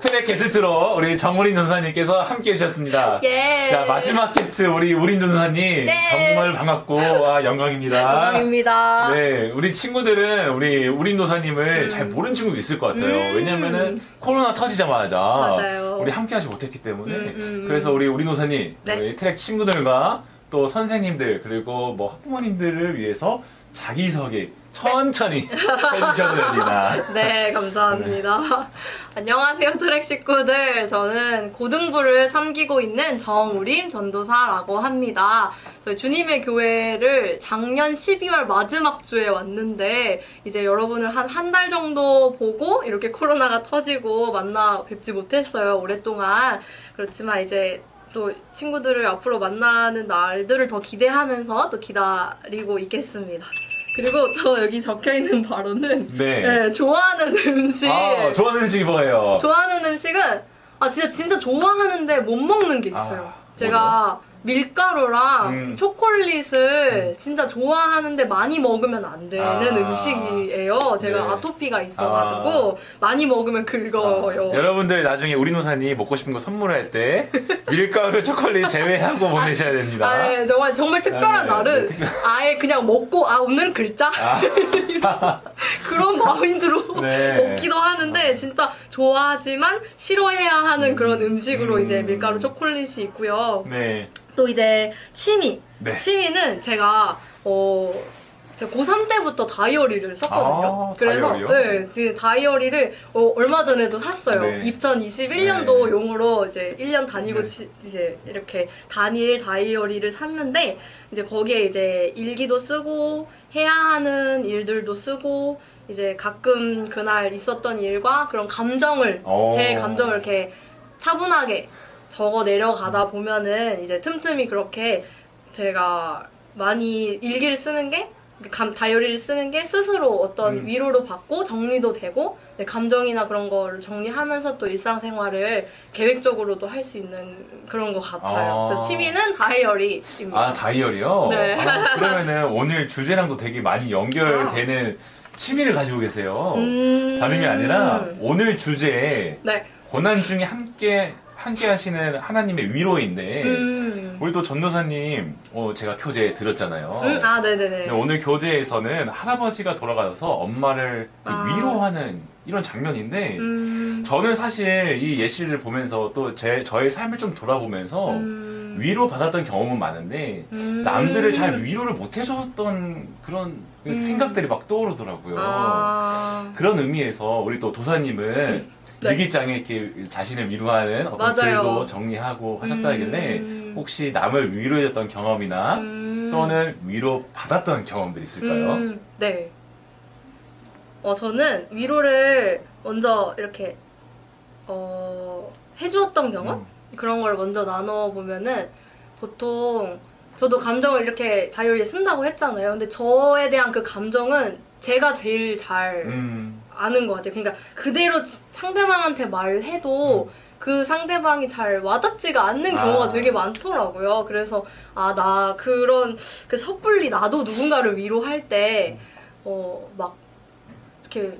트랙 게스트로 우리 정우린 전사님께서 함께 해주셨습니다. 예. 자, 마지막 게스트 우리 우린 전사님 네. 정말 반갑고 아, 영광입니다. 영광입니다. 네, 우리 친구들은 우리 우린 도사님을 잘 모르는 친구도 있을 것 같아요. 음. 왜냐면은 코로나 터지자마자 맞아요. 우리 함께 하지 못했기 때문에 음, 음, 음. 그래서 우리 우린 도사님 네. 우리 트랙 친구들과 또 선생님들 그리고 뭐 학부모님들을 위해서 자기소개 천천히 해주셔도 됩니다. 네, 감사합니다. 안녕하세요, 트랙 식구들. 저는 고등부를 섬기고 있는 정우림 전도사라고 합니다. 저희 주님의 교회를 작년 12월 마지막 주에 왔는데, 이제 여러분을 한 한 달 정도 보고, 이렇게 코로나가 터지고 만나 뵙지 못했어요, 오랫동안. 그렇지만 이제 또 친구들을 앞으로 만나는 날들을 더 기대하면서 또 기다리고 있겠습니다. 그리고 저 여기 적혀 있는 바로는 네. 네, 좋아하는 음식. 아, 좋아하는 음식이 뭐예요? 좋아하는 음식은 아 진짜 진짜 좋아하는데 못 먹는 게 있어요. 아, 제가 밀가루랑 음. 초콜릿을 진짜 좋아하는데 많이 먹으면 안 되는 아. 음식이에요. 제가 네. 아토피가 있어가지고 많이 먹으면 긁어요. 여러분들 나중에 우리 노사님 먹고 싶은 거 선물할 때 밀가루 초콜릿 제외하고 보내셔야 됩니다. 아, 네, 정말 정말 특별한 아, 네, 날은 네, 특별- 아예 그냥 먹고 아 오늘은 긁자 아, 그런 마인드로 네. 먹기도 하는데 진짜 좋아하지만 싫어해야 하는 그런 음식으로 음. 이제 밀가루 초콜릿이 있고요. 네. 또 이제 취미. 네. 취미는 제가 어 제가 고3 때부터 다이어리를 썼거든요. 아, 그래서 다이어리요? 네, 지금 다이어리를 어, 얼마 전에도 샀어요. 네. 2021년도 네. 용으로 이제 1년 다니고 네. 치- 이제 이렇게 단일 다이어리를 샀는데 이제 거기에 이제 일기도 쓰고 해야 하는 일들도 쓰고 이제 가끔 그날 있었던 일과 그런 감정을 오. 제 감정을 이렇게 차분하게 적어 내려가다 보면은 이제 틈틈이 그렇게 제가 많이 일기를 쓰는 게 감, 다이어리를 쓰는 게 스스로 어떤 음. 위로도 받고 정리도 되고 네, 감정이나 그런 거를 정리하면서 또 일상생활을 계획적으로도 할 수 있는 그런 것 같아요. 아. 그래서 취미는 다이어리입니다. 아, 다이어리요? 네. 아, 그러면은 오늘 주제랑도 되게 많이 연결되는 취미를 가지고 계세요. 음. 다름이 아니라 오늘 주제에 네. 고난 중에 함께 함께 하시는 하나님의 위로인데 음. 우리 또 전도사님 어, 제가 교재 들었잖아요. 음, 아, 네네네. 근데 오늘 교재에서는 할아버지가 돌아가서 엄마를 아. 위로하는 이런 장면인데 음. 저는 사실 이 예시를 보면서 또 제 저의 삶을 좀 돌아보면서 음. 위로 받았던 경험은 많은데 음. 남들을 잘 위로를 못 해줬던 그런 음. 생각들이 막 떠오르더라고요. 아. 그런 의미에서 우리 또 도사님은 네. 일기장에 이렇게 자신을 위로하는 어떤 맞아요. 글도 정리하고 하셨다길래 음. 혹시 남을 위로해줬던 경험이나 음. 또는 위로 받았던 경험들 있을까요? 음, 네. 어, 저는 위로를 먼저 이렇게, 어, 해주었던 경험? 음. 그런 걸 먼저 나눠 보면은 보통 저도 감정을 이렇게 다이어리에 쓴다고 했잖아요. 근데 저에 대한 그 감정은 제가 제일 잘 음, 아는 것 같아요. 그러니까 그대로 지- 상대방한테 말을 해도 그 상대방이 잘 와닿지가 않는 경우가 아. 되게 많더라고요. 그래서 아 나 그런 그 섣불리 나도 누군가를 위로할 때어막 이렇게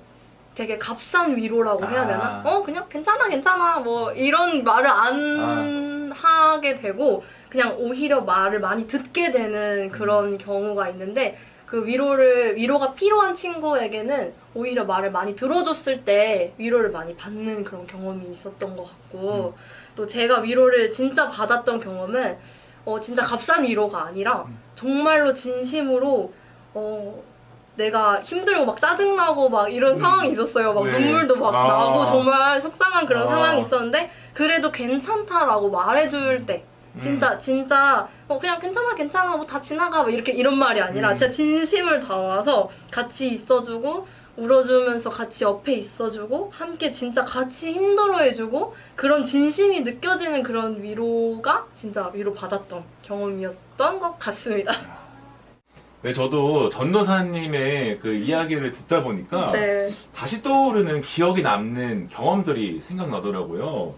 되게 값싼 위로라고 해야 되나? 아. 어 그냥 괜찮아 괜찮아 뭐 이런 말을 안 하게 되고 그냥 오히려 말을 많이 듣게 되는 그런 경우가 있는데 그 위로를 위로가 필요한 친구에게는 오히려 말을 많이 들어줬을 때 위로를 많이 받는 그런 경험이 있었던 것 같고 또 제가 위로를 진짜 받았던 경험은 어 진짜 값싼 위로가 아니라 정말로 진심으로 어 내가 힘들고 막 짜증나고 막 이런 음. 상황이 있었어요. 막 네. 눈물도 막 아. 나고 정말 속상한 그런 아. 상황이 있었는데 그래도 괜찮다라고 말해줄 때 음. 진짜 진짜 어 그냥 괜찮아 괜찮아 뭐 다 지나가 뭐 이렇게 이런 말이 아니라 음. 진짜 진심을 담아서 같이 있어주고 울어주면서 같이 옆에 있어주고 함께 진짜 같이 힘들어해주고 그런 진심이 느껴지는 그런 위로가 진짜 위로 받았던 경험이었던 것 같습니다. 네, 저도 전도사님의 그 이야기를 듣다 보니까 네. 다시 떠오르는 기억이 남는 경험들이 생각나더라고요.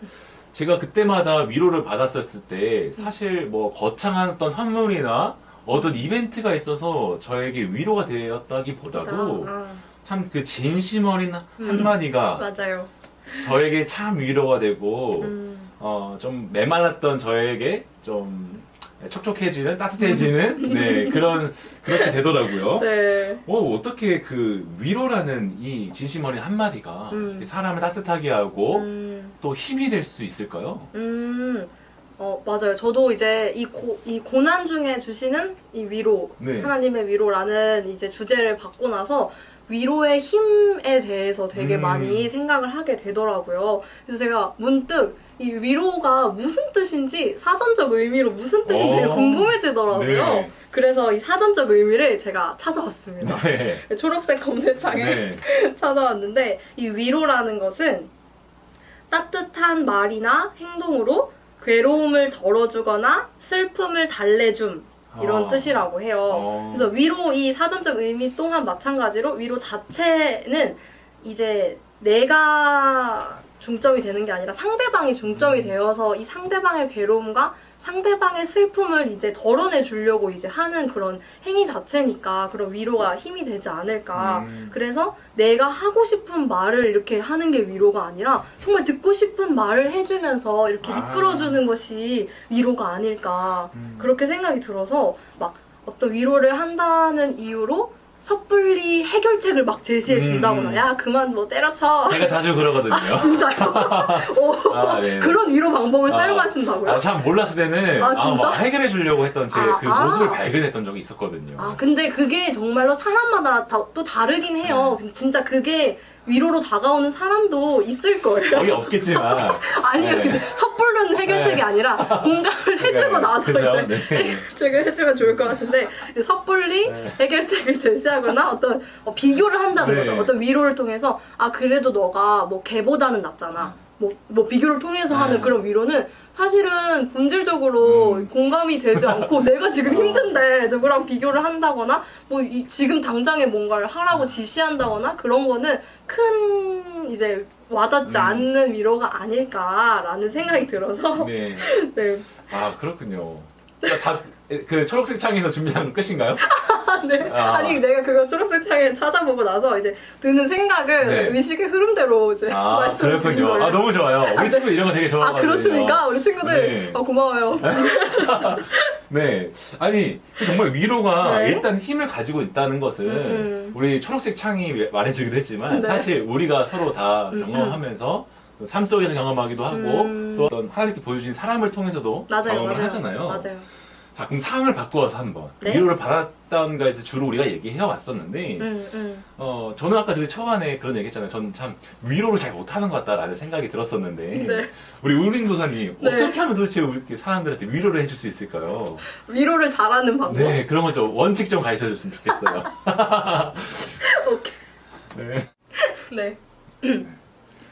제가 그때마다 위로를 받았었을 때 사실 뭐 거창한 어떤 선물이나 어떤 이벤트가 있어서 저에게 위로가 되었다기보다도 아, 참 그 진심 어린 음. 한마디가 맞아요. 저에게 참 위로가 되고 음, 어, 좀 메말랐던 저에게 좀 촉촉해지는 따뜻해지는 네 그런 그렇게 되더라고요. 네. 어, 어떻게 그 위로라는 이 진심 어린 한마디가 음. 사람을 따뜻하게 하고 음, 또 힘이 될 수 있을까요? 음, 어, 맞아요. 저도 이제 이, 고, 이 고난 중에 주시는 이 위로, 네. 하나님의 위로라는 이제 주제를 받고 나서 위로의 힘에 대해서 되게 음. 많이 생각을 하게 되더라고요. 그래서 제가 문득 이 위로가 무슨 뜻인지 사전적 의미로 무슨 뜻인지 되게 어. 궁금해지더라고요. 네. 그래서 이 사전적 의미를 제가 찾아왔습니다. 네. 초록색 검색창에 네. 찾아왔는데 이 위로라는 것은 따뜻한 말이나 행동으로 괴로움을 덜어주거나 슬픔을 달래줌 이런 아. 뜻이라고 해요. 어. 그래서 위로 이 사전적 의미 또한 마찬가지로 위로 자체는 이제 내가 중점이 되는 게 아니라 상대방이 중점이 음. 되어서 이 상대방의 괴로움과 상대방의 슬픔을 이제 덜어내 주려고 이제 하는 그런 행위 자체니까 그런 위로가 힘이 되지 않을까. 음. 그래서 내가 하고 싶은 말을 이렇게 하는 게 위로가 아니라 정말 듣고 싶은 말을 해주면서 이렇게 아. 이끌어주는 것이 위로가 아닐까. 음. 그렇게 생각이 들어서 막 어떤 위로를 한다는 이유로 섣불리 해결책을 막 제시해 준다거나 음. 야 그만 뭐 때려쳐 제가 자주 그러거든요. 진짜요? 오, 아, 네. 그런 위로 방법을 아, 사용하신다고요? 아, 참 몰랐을 때는 아, 아, 진짜? 막 해결해 주려고 했던 제그 아, 아. 모습을 발견했던 적이 있었거든요. 아, 근데 그게 정말로 사람마다 다- 또 다르긴 해요. 네. 근데 진짜 그게 위로로 다가오는 사람도 있을 거예요. 거의 없겠지만 아니요, 네. 근데 섣부른 해결책이 네. 아니라 공감을 해주고 네, 나서 그죠? 이제 네. 해결책을 해주면 좋을 것 같은데 이제 섣불리 네. 해결책을 제시하거나 어떤 어, 비교를 한다는 네. 거죠. 어떤 위로를 통해서 아 그래도 너가 뭐 걔보다는 낫잖아. 뭐, 뭐 비교를 통해서 네. 하는 그런 위로는 사실은 본질적으로 음. 공감이 되지 않고 내가 지금 어. 힘든데 누구랑 비교를 한다거나 뭐 이- 지금 당장에 뭔가를 하라고 지시한다거나 그런 거는 큰 이제 와닿지 음. 않는 위로가 아닐까라는 생각이 들어서 네. 네. 아 그렇군요. 다그 초록색 창에서 준비한 거 끝인가요? 네. 아. 아니 내가 그거 초록색 창에 찾아보고 나서 이제 드는 생각을 네. 의식의 흐름대로 이제 아 말씀을 드린 그렇군요. 거예요. 아 너무 좋아요. 우리 네. 친구 이런 거 되게 아, 좋아하거든요. 그렇습니까? 우리 친구들 네. 어, 고마워요. 네. 아니, 정말 위로가 네. 일단 힘을 가지고 있다는 것을 음. 우리 초록색 창이 말해주기도 했지만 네. 사실 우리가 서로 다 음, 경험하면서 삶 속에서 경험하기도 하고 음. 또 어떤 하나님께 보여주신 사람을 통해서도 맞아요, 경험을 맞아요. 하잖아요. 맞아요. 자, 그럼 상황을 바꾸어서 한번 네. 위로를 받았던 거에서 주로 우리가 얘기해 왔었는데 음, 음. 어, 저는 아까 저기 초반에 그런 얘기 했잖아요. 저는 참 위로를 잘 못하는 것 같다라는 생각이 들었었는데 네. 우리 우린 도사님 네. 어떻게 하면 도대체 이렇게 사람들한테 위로를 해줄 수 있을까요? 위로를 잘하는 방법. 네, 그런 거 좀 원칙 좀 가르쳐 줬으면 좋겠어요. 오케이. 네. 네.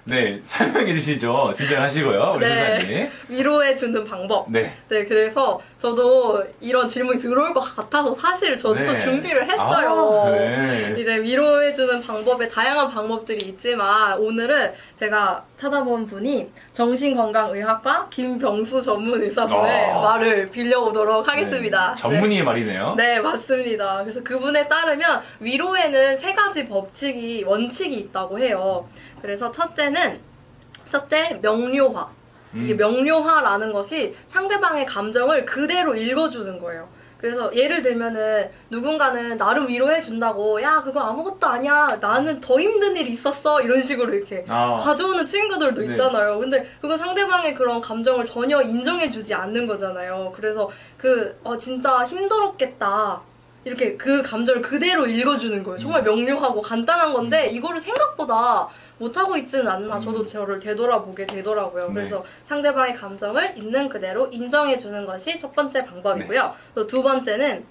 네, 설명해 주시죠. 진정하시고요, 우리 네. 소사님. 위로해 주는 방법. 네. 네, 그래서 저도 이런 질문이 들어올 것 같아서 사실 저도 네. 또 준비를 했어요. 아, 네. 이제 위로해 주는 방법에 다양한 방법들이 있지만 오늘은 제가 찾아본 분이 정신건강의학과 김병수 전문의사분의 아. 말을 빌려오도록 하겠습니다. 네, 전문의의 말이네요. 네. 네, 맞습니다. 그래서 그분에 따르면 위로에는 세 가지 법칙이, 원칙이 있다고 해요. 그래서 첫째는, 첫째, 명료화. 이게 음. 명료화라는 것이 상대방의 감정을 그대로 읽어주는 거예요. 그래서 예를 들면은 누군가는 나를 위로해 준다고 야 그거 아무것도 아니야 나는 더 힘든 일 있었어 이런 식으로 이렇게 아, 가져오는 친구들도 네. 있잖아요. 근데 그건 상대방의 그런 감정을 전혀 인정해 주지 않는 거잖아요. 그래서 그 어, 진짜 힘들었겠다. 이렇게 그 감정을 그대로 읽어주는 거예요. 정말 명료하고 간단한 건데 이거를 생각보다 못하고 있지는 않나 저도 음. 저를 되돌아보게 되더라고요. 네. 그래서 상대방의 감정을 있는 그대로 인정해주는 것이 첫 번째 방법이고요. 또 두 번째는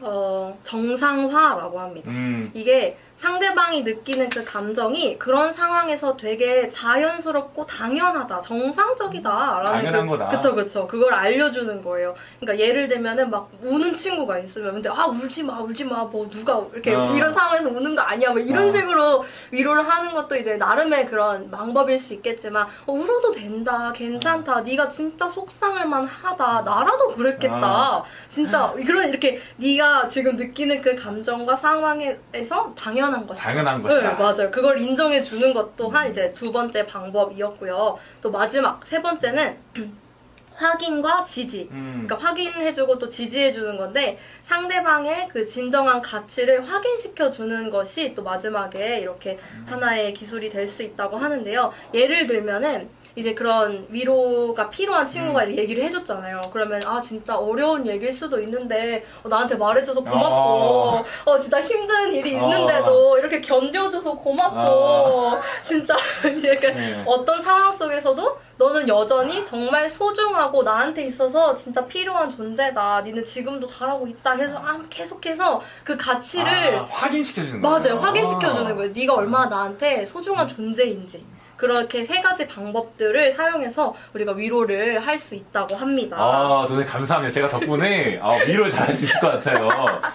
어, 정상화라고 합니다. 음, 이게 상대방이 느끼는 그 감정이 그런 상황에서 되게 자연스럽고 당연하다, 정상적이다라는 당연한 그, 거다. 그쵸 그쵸 그걸 알려주는 거예요. 그러니까 예를 들면은 막 우는 친구가 있으면 근데 아 울지 마 울지 마 뭐 누가 이렇게 어. 이런 상황에서 우는 거 아니야 뭐 이런 어. 식으로 위로를 하는 것도 이제 나름의 그런 방법일 수 있겠지만 어, 울어도 된다 괜찮다 네가 진짜 속상할 만하다 나라도 그랬겠다 아. 진짜 그런 이렇게 네가 지금 느끼는 그 감정과 상황에서 당연 당연한 것이다. 당연한 것이다. 네, 맞아요. 그걸 인정해 주는 것도 한 이제 두 번째 방법이었고요. 또 마지막 세 번째는 확인과 지지. 음. 그러니까 확인해주고 또 지지해주는 건데 상대방의 그 진정한 가치를 확인시켜주는 것이 또 마지막에 이렇게 하나의 기술이 될 수 있다고 하는데요. 예를 들면은 이제 그런 위로가 필요한 친구가 음. 얘기를 해줬잖아요. 그러면 아 진짜 어려운 얘기일 수도 있는데 어, 나한테 말해줘서 고맙고 어. 어 진짜 힘든 일이 어. 있는데도 이렇게 견뎌줘서 고맙고 진짜 이렇게 네. 어떤 상황 속에서도 너는 여전히 정말 소중하고 나한테 있어서 진짜 필요한 존재다. 니는 지금도 잘하고 있다. 해서 아, 계속해서 그 가치를 아, 확인시켜주는 거예요. 맞아요. 확인시켜주는 아. 거예요. 네가 얼마나 나한테 소중한 존재인지. 그렇게 세 가지 방법들을 사용해서 우리가 위로를 할 수 있다고 합니다. 아, 선생님 감사합니다. 제가 덕분에 아, 위로 잘할 수 있을 것 같아요.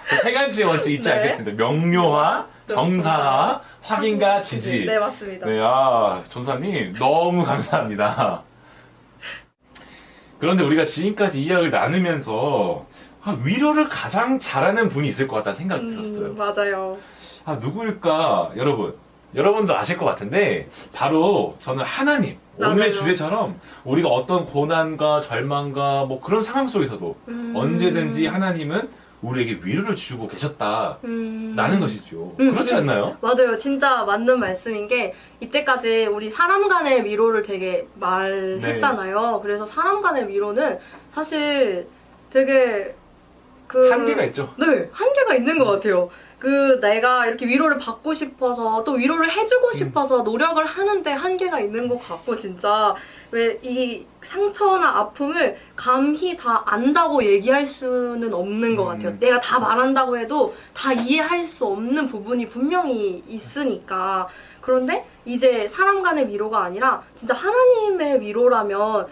그세 가지 원칙 잊지 네. 않겠습니다. 명료화, 정상화, 확인과 지지. 네, 맞습니다. 네, 아, 전사님, 너무 감사합니다. 그런데 우리가 지금까지 이야기를 나누면서 아, 위로를 가장 잘하는 분이 있을 것 같다는 생각이 들었어요. 음, 맞아요. 아, 누구일까, 여러분? 여러분도 아실 것 같은데, 바로 저는 하나님. 오늘의 맞아요. 주제처럼 우리가 어떤 고난과 절망과 뭐 그런 상황 속에서도 음. 언제든지 하나님은 우리에게 위로를 주고 계셨다라는 음. 것이죠. 음, 그렇지 음. 않나요? 맞아요. 진짜 맞는 말씀인 게 이때까지 우리 사람 간의 위로를 되게 말했잖아요. 네. 그래서 사람 간의 위로는 사실 되게 그 한계가 있죠. 네, 한계가 있는 것 같아요. 그 내가 이렇게 위로를 받고 싶어서 또 위로를 해주고 음. 싶어서 노력을 하는데 한계가 있는 것 같고 진짜 왜 이 상처나 아픔을 감히 다 안다고 얘기할 수는 없는 것 음. 같아요. 내가 다 말한다고 해도 다 이해할 수 없는 부분이 분명히 있으니까 그런데 이제 사람 간의 위로가 아니라 진짜 하나님의 위로라면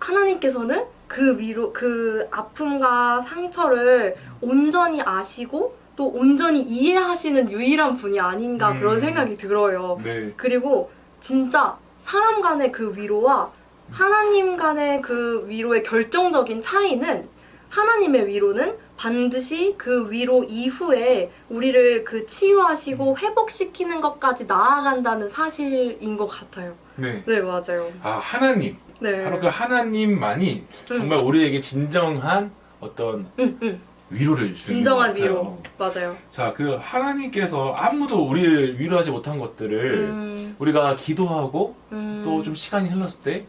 하나님께서는 그 위로, 그 아픔과 상처를 온전히 아시고 또 온전히 이해하시는 유일한 분이 아닌가 음. 그런 생각이 들어요. 네. 그리고 진짜 사람 간의 그 위로와 하나님 간의 그 위로의 결정적인 차이는 하나님의 위로는 반드시 그 위로 이후에 우리를 그 치유하시고 회복시키는 것까지 나아간다는 사실인 것 같아요. 네. 네, 맞아요. 아, 하나님. 네. 바로 그 하나님만이 음. 정말 우리에게 진정한 어떤 응, 응. 위로를 주는 진정한 것 같아요. 위로. 맞아요. 자, 그 하나님께서 아무도 우리를 위로하지 못한 것들을 음, 우리가 기도하고 음. 또 좀 시간이 흘렀을 때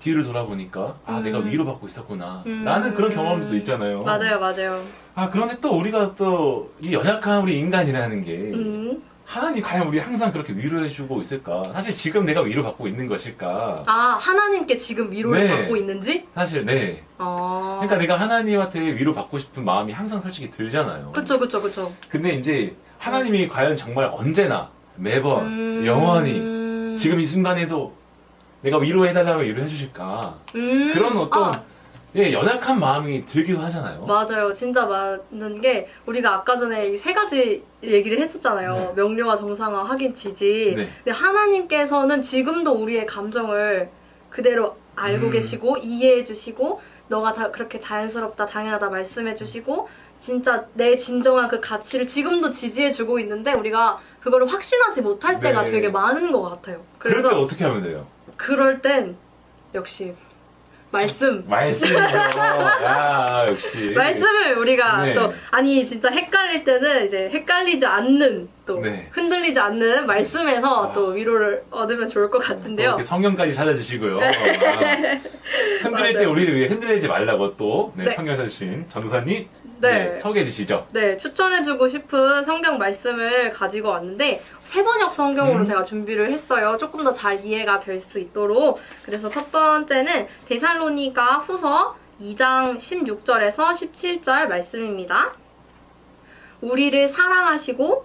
뒤를 돌아보니까 아 음. 내가 위로받고 있었구나 음. 라는 그런 경험들도 있잖아요. 맞아요, 맞아요. 아 그런데 또 우리가 또 이 연약한 우리 인간이라는 게 음. 하나님 과연 우리 항상 그렇게 위로해 주고 있을까? 사실 지금 내가 위로 받고 있는 것일까? 아, 하나님께 지금 위로를 네. 받고 있는지? 사실 네. 어. 그러니까 내가 하나님한테 위로 받고 싶은 마음이 항상 솔직히 들잖아요. 그쵸, 그쵸, 그쵸. 근데 이제 하나님이 과연 정말 언제나 매번 음. 영원히 지금 이 순간에도 내가 위로해달라면 위로해 주실까? 음. 그런 어떤 아, 예, 연약한 마음이 들기도 하잖아요. 맞아요. 진짜 맞는 게 우리가 아까 전에 이 세 가지 얘기를 했었잖아요. 네. 명료와 정상화, 확인, 지지. 네. 근데 하나님께서는 지금도 우리의 감정을 그대로 알고 음. 계시고 이해해 주시고 너가 다 그렇게 자연스럽다, 당연하다 말씀해 주시고 진짜 내 진정한 그 가치를 지금도 지지해 주고 있는데 우리가 그거를 확신하지 못할 때가 네. 되게 많은 것 같아요. 그럴 때 그래서 어떻게 하면 돼요? 그럴 땐 역시 말씀 말씀이죠. 야, 역시. 말씀을 우리가 네. 또 아니 진짜 헷갈릴 때는 이제 헷갈리지 않는 또 네. 흔들리지 않는 말씀에서 아. 또 위로를 얻으면 좋을 것또 같은데요. 이렇게 성경까지 찾아주시고요. 아, 흔들릴 때 맞아요. 우리를 위해 흔들리지 말라고 또 네, 네. 성경 찾으신 전도사님 네. 네, 소개해 주시죠. 네, 추천해주고 싶은 성경 말씀을 가지고 왔는데 세번역 성경으로 음. 제가 준비를 했어요. 조금 더 잘 이해가 될 수 있도록. 그래서 첫 번째는 데살로니가 후서 2장 16절에서 17절 말씀입니다. 우리를 사랑하시고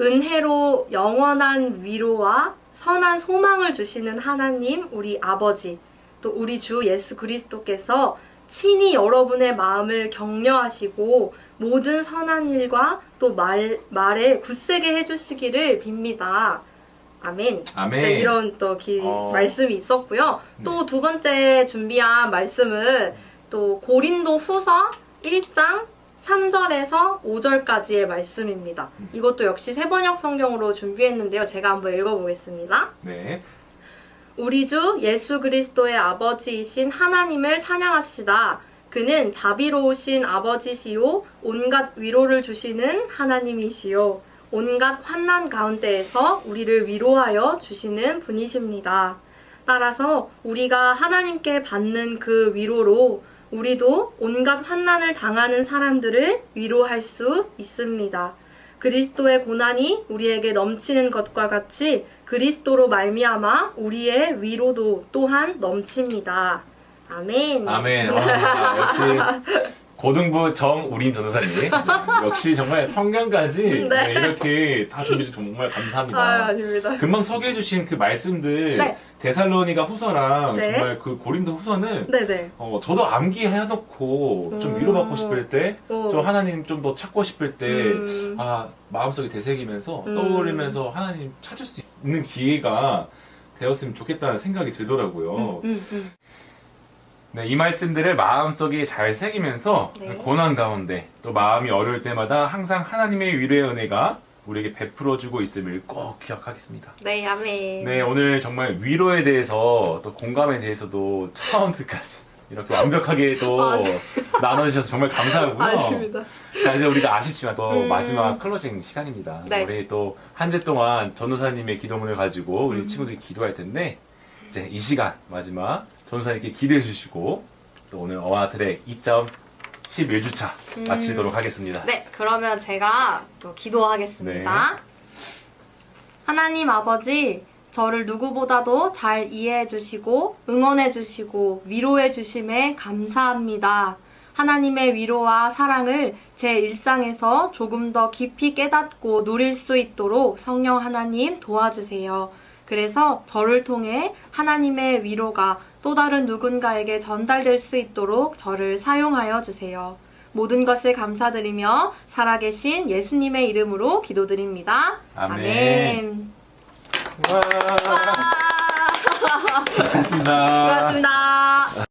은혜로 영원한 위로와 선한 소망을 주시는 하나님, 우리 아버지, 또 우리 주 예수 그리스도께서 친히 여러분의 마음을 격려하시고 모든 선한 일과 또 말, 말에 굳세게 해주시기를 빕니다. 아멘. 아멘. 네, 이런 또 기, 어. 말씀이 있었고요. 네. 또두 번째 준비한 말씀은 또 고린도 후서 1장 3절에서 5절까지의 말씀입니다. 이것도 역시 세번역 성경으로 준비했는데요. 제가 한번 읽어보겠습니다. 네. 우리 주 예수 그리스도의 아버지이신 하나님을 찬양합시다. 그는 자비로우신 아버지시요 온갖 위로를 주시는 하나님이시요 온갖 환난 가운데에서 우리를 위로하여 주시는 분이십니다. 따라서 우리가 하나님께 받는 그 위로로 우리도 온갖 환난을 당하는 사람들을 위로할 수 있습니다. 그리스도의 고난이 우리에게 넘치는 것과 같이 그리스도로 말미암아 우리의 위로도 또한 넘칩니다. 아멘. 아멘. 와, 역시 고등부 정우림 변호사님. 네, 역시 정말 성경까지 네. 네, 이렇게 다 준비해 주셔서 정말 감사합니다. 아, 아닙니다. 금방 소개해 주신 그 말씀들 네. 데살로니가 후서랑 네. 정말 그 고린도 후서는 네네. 어, 저도 암기해 놓고 좀 음. 위로받고 싶을 때, 오. 좀 하나님 좀 더 찾고 싶을 때, 음. 아, 마음속에 되새기면서 음. 떠올리면서 하나님 찾을 수 있는 기회가 되었으면 좋겠다는 생각이 들더라고요. 음, 음. 네, 이 말씀들을 마음속에 잘 새기면서 네. 고난 가운데 또 마음이 어려울 때마다 항상 하나님의 위로의 은혜가 우리에게 베풀어주고 있음을 꼭 기억하겠습니다. 네, 아멘. 네, 오늘 정말 위로에 대해서 또 공감에 대해서도 처음부터까지 이렇게 완벽하게 또 아, 네. 나눠주셔서 정말 감사하고요. 아닙니다. 자, 이제 우리가 아쉽지만 또 음. 마지막 클로징 시간입니다. 네. 우리 또 한 주 동안 전도사님의 기도문을 가지고 우리 음. 친구들이 기도할 텐데, 이제 이 시간 마지막 전도사님께 기도해 주시고, 또 오늘 어와 트랙 2.11주차 음. 마치도록 하겠습니다. 네, 그러면 제가 또 기도하겠습니다. 네. 하나님 아버지, 저를 누구보다도 잘 이해해 주시고, 응원해 주시고, 위로해 주심에 감사합니다. 하나님의 위로와 사랑을 제 일상에서 조금 더 깊이 깨닫고 누릴 수 있도록 성령 하나님 도와주세요. 그래서 저를 통해 하나님의 위로가 또 다른 누군가에게 전달될 수 있도록 저를 사용하여 주세요. 모든 것을 감사드리며 살아계신 예수님의 이름으로 기도드립니다. 아멘. 아멘. 와, 와, 수고하셨습니다. 수고하셨습니다.